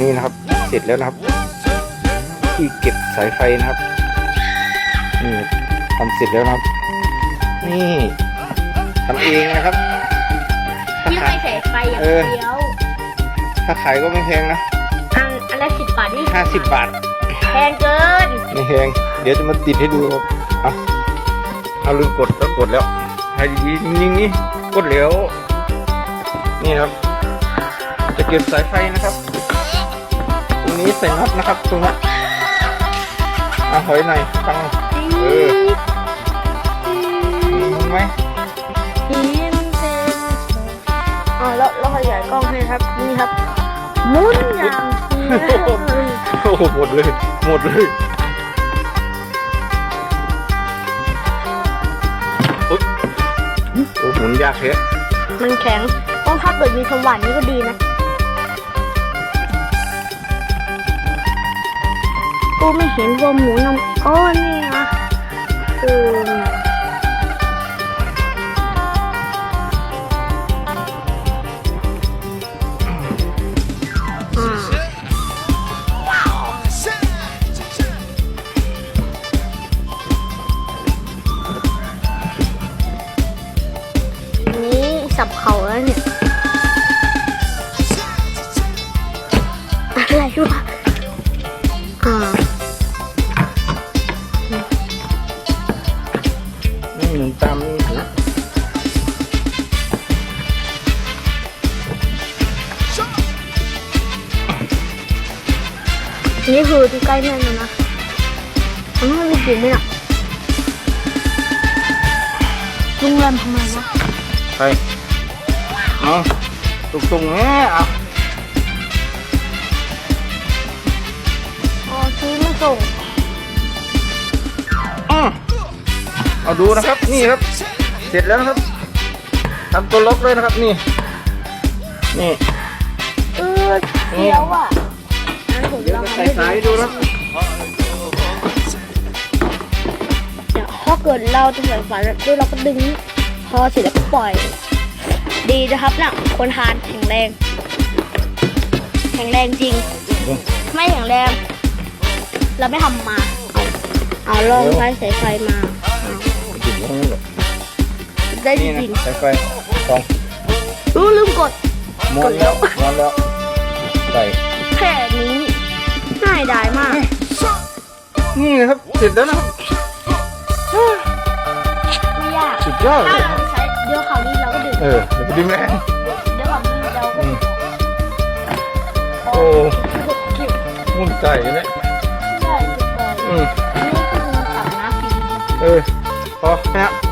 นี่นะครับ เสร็จแล้วนะครับ ที่เก็บสายไฟนะครับนี่ทำเสร็จแล้วนะครับ นี่ทำเองนะครับถ้าที่ขาให้ยใส่ไฟอย่างเออเดียวถ้าขายก็ไม่แพงนะอันอันละสิบบาทนี่ห้าสิบบาทแพงเกินไม่แพงเดี๋ยวจะมาติดให้ดูครับเอาเอาลืมกดแล้วกดแล้วให้ดีๆนิ่งๆนี่กดแล้วนี่ครับ จะเก็บสายไฟนะครับตรงนี้ ใส่น็อตนะครับตรงนี้อะถอยหน่อยฟังเออมึงไหมทีมเต็มอ๋อแล้วแล้วขยายกล้องให้ครับ นี่ครับหมุนอย่างเดียวโอ้โหหมดเลย หมดเลยอุ๊ยโอ้หมุนยากแท้มันแข็งต้องถ้าเกิดมีสว่านนี่ก็ดีนะ กูไม่เห็นว่าหมูน้ำก้อนนี่นะคือออันนี้สับเขาแล้วเนี่ยอะไรวะอ่า นี่คือที่ใกล้เนี่ยนะนะทำให้มันกินไหมน่ะลุงเรมทำไมวะไปเอาตุกตุงแม่เอาอ๋อซื้อมาส่งอืมเอาดูนะครับ นี่ครับ เสร็จแล้วนะครับทำตัวล็อกเลยนะครับ นี่ นี่ เออเสียวอะ งั้นผมเดี๋ยวลองจะทำใส่ให้สายดูดูนะครับเนี่ยถ้าเกิดเราจะใส่ฝาด้วยเราก็ดึงพอเสร็จแล้วก็ปล่อย ดีนะครับน่ะคนทานแข็งแรง แข็งแรงจริง ไม่แข็งแรง เราไม่ทำมา เอาเอาลองใช้สายไฟมาเอาติดตรงนี้แหละได้จนี่นะริงสายไฟสองๆรู้ลืมกด ม้วนแล้วม้วนแล้วใส่แค่นี้ง่าย ดายมาก นี่นะครับเสร็จแล้วนะครับไม่ยากสุดยอดเลถ้ายเราใช้เดี๋ยวเขาวนี้เราก็ดึงเออเดี๋ยวไปดึงแรงเดี๋ยวเขาวนี้เราก็อืมโอ้เก็บมุ่นไก่เนี่ยใช่เก็บก่อนอืมอันนี้คือตับน้ำฟรีเออพอแค่นี้